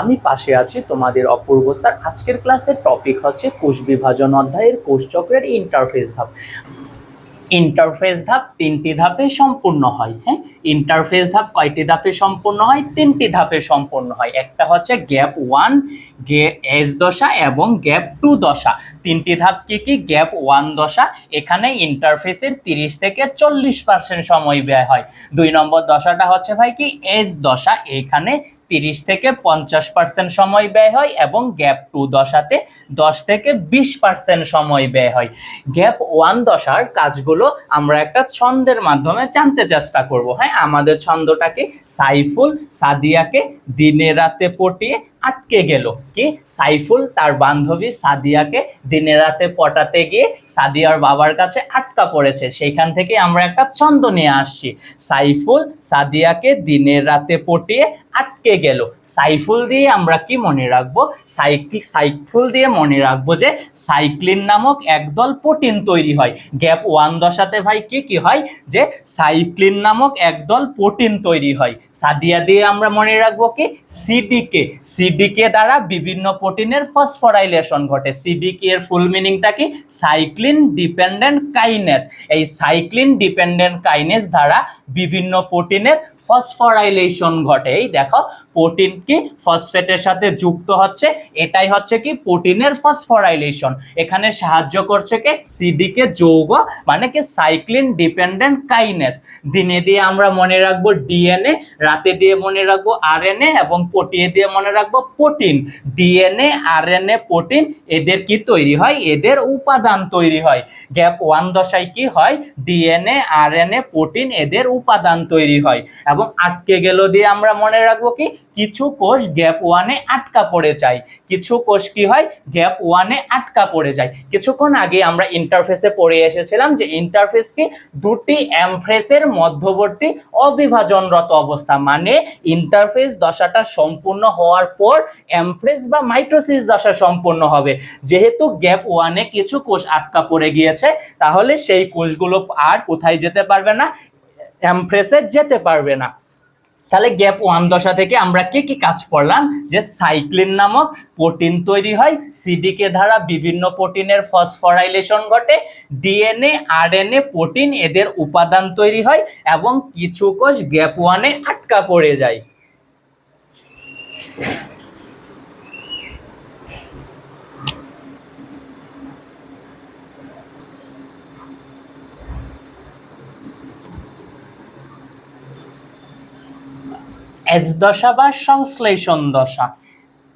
আমি পাশে আছি তোমাদের অপূর্ব স্যার। আজকের ক্লাসের টপিক হচ্ছে কোষ বিভাজন অধ্যায়ের কোষ চক্রের ইন্টারফেস ধাপ। ইন্টারফেস ধাপ তিনটি ধাপে সম্পূর্ণ হয় হ্যাঁ? ইন্টারফেস ধাপ কয়টি ধাপে সম্পূর্ণ হয়? তিনটি ধাপে সম্পূর্ণ হয়। একটা হচ্ছে গ্যাপ ওয়ান এস দশা এবং গ্যাপ টু দশা। তিনটি ধাপ কি কি? গ্যাপ ওয়ান দশা, এখানে ইন্টারফেসের তিরিশ থেকে চল্লিশ পার্সেন্ট সময় ব্যয় হয়। দুই নম্বর দশাটা হচ্ছে ভাই কি? এস দশা, এখানে তিরিশ থেকে পঞ্চাশ পার্সেন্ট সময় ব্যয় হয় এবং গ্যাপ টু দশাতে দশ থেকে বিশ পার্সেন্ট সময় ব্যয় হয়। গ্যাপ ওয়ান দশার কাজগুলো আমরা একটা ছন্দের মাধ্যমে জানতে চেষ্টা করব। হ্যাঁ আমাদের ছন্দটাকে সাইফুল সাদিয়াকে দিনে রাতে পটিয়ে আটকে গেল। কি? সাইফুল তার বান্ধবী সাদিয়াকে দিনে রাতে পটাতে গিয়ে সাদিয়ার বাবার কাছে আটকা পড়েছে। সেইখান থেকে আমরা একটা ছন্দ নিয়ে আসছি। সাইফুল সাদিয়াকে দিনে রাতে পটিয়ে আটকে গেল। সাইফুল দিয়ে আমরা কি মনে রাখব? সাইক্লি সাইফুল দিয়ে মনে রাখব যে সাইক্লিন নামক একদল প্রোটিন তৈরি হয়। গ্যাপ ওয়ান দশাতে ভাই কি কি হয়? যে সাইক্লিন নামক একদল প্রোটিন তৈরি হয়। সাদিয়া দিয়ে আমরা মনে রাখব কি? সিডিকে সিডিকে দ্বারা বিভিন্ন প্রোটিনের ফসফরাইলেশন ঘটে। সিডিকে এর ফুল মিনিংটা কি? Cyclin dependent kinase. এই সাইক্লিন ডিপেন্ডেন্ট কাইনেস দ্বারা বিভিন্ন প্রোটিনের ফসফোরাইলেশন ঘটে। এই দেখো প্রোটিন কি? ফসফেটের সাথে যুক্ত হচ্ছে। এটাই হচ্ছে কি? প্রোটিনের ফসফোরাইলেশন এখানে সাহায্য করছে কে? সিডিকে যৌগ মানে কি? সাইক্লিন ডিপেন্ডেন্ট কাইনেস দিনে দিয়ে আমরা মনে রাখব ডিএনএ রাতে দিয়ে মনে রাখব আরএনএ এবং পটিয়ে দিয়ে মনে রাখব প্রোটিন ডিএনএ আরএনএ প্রোটিন এদের কি তৈরি হয়? এদের উপাদান তৈরি হয়। গ্যাপ ওয়ান দশায় কি হয়? ডিএনএ আরএনএ প্রোটিন এদের উপাদান তৈরি হয়। এবং আটকে গেল দিয়ে আমরা মনে রাখব কি? কিছু কোষ গ্যাপ ওয়ানে আটকা পড়ে যায়। কিছু কোষ কি হয়? গ্যাপ ওয়ানে আটকা পড়ে যায়। কিছুক্ষণ আগে আমরা ইন্টারফেসে পড়ে এসেছিলাম যে ইন্টারফেস কি? দুটি অ্যামফ্রেসের মধ্যবর্তী অবিভাজনরত অবস্থা। মানে ইন্টারফেস দশাটা সম্পূর্ণ হওয়ার পর অ্যামফ্রেস বা মাইটোসিস দশা সম্পূর্ণ হবে। যেহেতু গ্যাপ ওয়ানে কিছু কোষ আটকা পড়ে গিয়েছে, তাহলে সেই কোষগুলো আর কোথায় যেতে পারবে না? অ্যামফ্রেসে যেতে পারবে না। তাহলে গ্যাপ ওয়ান দশা থেকে আমরা কি কি কাজ পড়লাম যে সাইক্লিন নামক প্রোটিন তৈরি হয়, সিডিকে দ্বারা বিভিন্ন প্রোটিনের ফসফরাইলেশন ঘটে, ডিএনএ, আরএনএ প্রোটিন এদের উপাদান তৈরি হয় এবং কিছু কোষ গ্যাপ ওয়ানে আটকা পড়ে যায়। এস দশা বা সংশ্লেষণ দশা।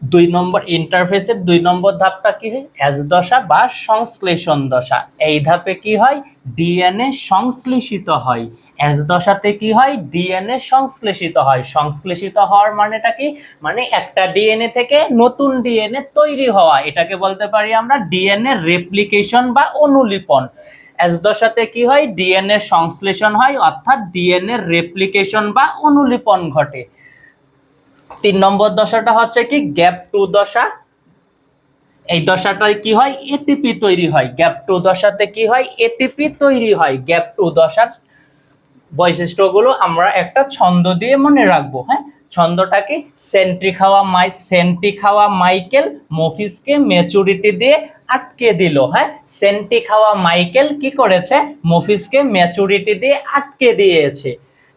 দুই নম্বর ইন্টারফেসের দুই নম্বর ধাপটা কি হয়? এস দশা বা সংশ্লেষণ দশা। এই ধাপে কি হয়? ডিএনএ সংশ্লেষিত হয়। এস দশাতে কি হয়? ডিএনএ সংশ্লেষিত হয়। সংশ্লেষিত হওয়ার মানেটা কি? মানে একটা ডিএনএ থেকে নতুন ডিএনএ তৈরি হওয়া। এটাকে বলতে পারি আমরা ডিএনএ রেপ্লিকেশন বা অনুলিপন। এস দশাতে কি হয়? ডিএনএ সংশ্লেষণ হয়, অর্থাৎ ডিএনএ রেপ্লিকেশন বা অনুলিপন ঘটে। তিন নম্বর দশাটা হচ্ছে কি? গ্যাপ টু দশা। এই দশাটায় কি হয়? এটিপি তৈরি হয়। গ্যাপ টু দশাতে কি হয়? এটিপি তৈরি হয়। গ্যাপ টু দশার বৈশিষ্ট্যগুলো আমরা একটা ছন্দ দিয়ে মনে রাখব হ্যাঁ? ছন্দটাকে সেন্ট্রি খাওয়া মাই সেন্টি খাওয়া মাইকেল মফিসকে ম্যাচুরিটি দিয়ে আটকে দিল হ্যাঁ? সেন্টি খাওয়া মাইকেল কি করেছে? মফিসকে ম্যাচুরিটি দিয়ে আটকে দিয়েছে।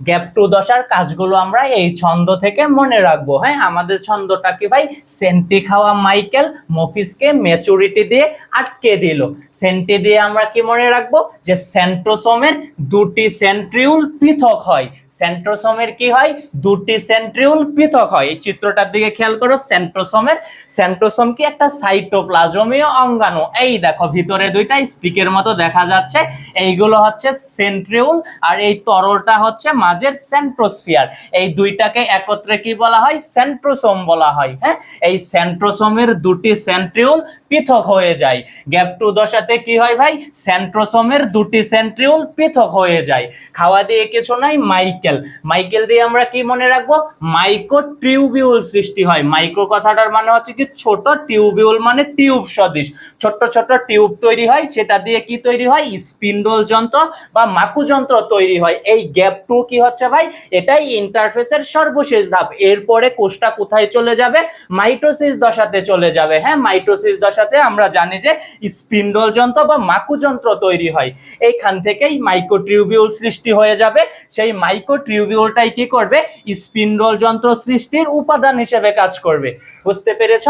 গ্যাপ টু দশার কাজগুলো আমরা এই ছন্দ থেকে মনে রাখব। হ্যাঁ আমাদের ছন্দটা কি ভাই? সেন্টি খাওয়া মাইকেল, মফিসকে ম্যাচুরিটি দিয়ে আটকে দিল। সেন্টি দিয়ে আমরা কি মনে রাখব? যে সেন্ট্রোসোমের দুটি সেন্ট্রিউল পৃথক হয়। সেন্ট্রোসোমের কি হয়? দুটি সেন্ট্রিউল পৃথক হয়। এই চিত্রটার দিকে খেয়াল করো, সেন্ট্রোসোমের, সেন্ট্রোসোম কি একটা সাইটোপ্লাজমীয় অঙ্গাণু। এই দেখো, ভিতরে দুইটা স্টিকের মতো দেখা যাচ্ছে। এইগুলো হচ্ছে সেন্ট্রিউল আর এই তরলটা হচ্ছে মাঝের সেন্ট্রোস্ফিয়ার। এই দুইটাকে একত্রে কি বলা হয়? সেন্ট্রোসোম বলা হয় হ্যাঁ? এই সেন্ট্রোসোমের দুটি সেন্ট্রিউল পৃথক হয়ে যায়। গ্যাপ টু দশাতে কি হয় ভাই? সেন্ট্রোসোমের দুটি সেন্ট্রিউল পৃথক হয়ে যায়। খাওয়া দিয়ে কিছু নাই, মাইকেল। মাইকেল দিয়ে আমরা কি মনে রাখব? মাইক্রো টিউবিউল সৃষ্টি হয়। মাইক্রো কথাটার মানে হচ্ছে কি ছোট টিউবিউল মানে টিউব সদৃশ। ছোট ছোট টিউব তৈরি হয়, সেটা দিয়ে কি তৈরি হয়? স্পিন্ডল যন্ত্র বা মাকু যন্ত্র তৈরি হয়। এই গ্যাপ টু কি হচ্ছে ভাই? এটাই ইন্টারফেসের সর্বশেষ ধাপ। এরপরে কোষটা কোথায় চলে যাবে? মাইটোসিস দশাতে চলে যাবে। হ্যাঁ মাইটোসিস দশাতে আমরা জানি যে স্পিন্ডল যন্ত্র বা মাকু যন্ত্র তৈরি হয়। এইখান থেকেই মাইক্রোটিউবিউল সৃষ্টি হয়ে যাবে। সেই মাইক্রোটিউবিউলটাই কি করবে? স্পিন্ডল যন্ত্র সৃষ্টির উপাদান হিসেবে কাজ করবে। বুঝতে পেরেছ?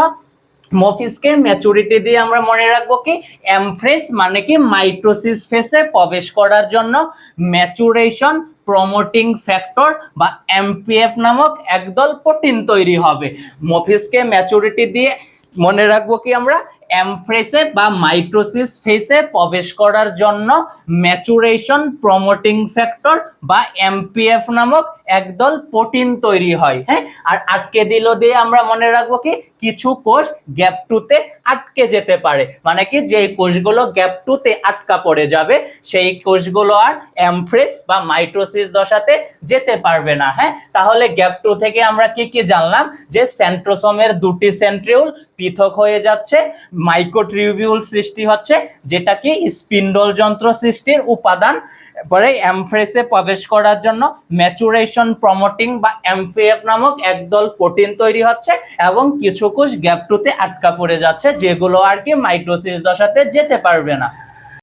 মফিসকে ম্যাচুরিটি দিয়ে আমরা মনে রাখব কি? এমফ্রেস মানে কি? মাইটোসিস ফেসে প্রবেশ করার জন্য ম্যাচুরেশন প্রমোটিং ফ্যাক্টর বা এমপিএফ নামক একদল প্রোটিন তৈরি হবে। মফিসকে ম্যাচুরিটি দিয়ে মনে রাখব কি আমরা? এমফ্রেসে বা মাইক্রোসিস ফেসে প্রবেশ করার জন্য ম্যাচুরেশন প্রমোটিং ফ্যাক্টর বা এমপিএফ নামক একদল প্রোটিন তৈরি হয় হ্যাঁ? আর আটকে দিল দিয়ে আমরা মনে রাখব কি? কিছু কোষ গ্যাপ টুতে আটকে যেতে পারে। মানে কি? যে কোষগুলো গ্যাপ টুতে আটকা পড়ে যাবে, সেই কোষগুলো আর এমফ্রেস বা মাইটোসিস দশাতে যেতে পারবে না হ্যাঁ? তাহলে গ্যাপ টু থেকে আমরা কি কি জানলাম? যে সেন্ট্রোসোমের দুটি সেন্ট্রিউল পৃথক হয়ে যাচ্ছে মাইক্রোটিউবিউল সৃষ্টি হচ্ছে, যেটা কি? স্পিন্ডল যন্ত্র সৃষ্টির উপাদান। পরে এমফ্রেসে প্রবেশ করার জন্য ম্যাচুরেশন প্রমোটিং বা এমপিএফ নামক একদল প্রোটিন তৈরি হচ্ছে এবং কিছু কোষ গ্যাপ টুতে আটকা পড়ে যাচ্ছে যেগুলো আর কি মাইটোসিস দশাতে যেতে পারবে না।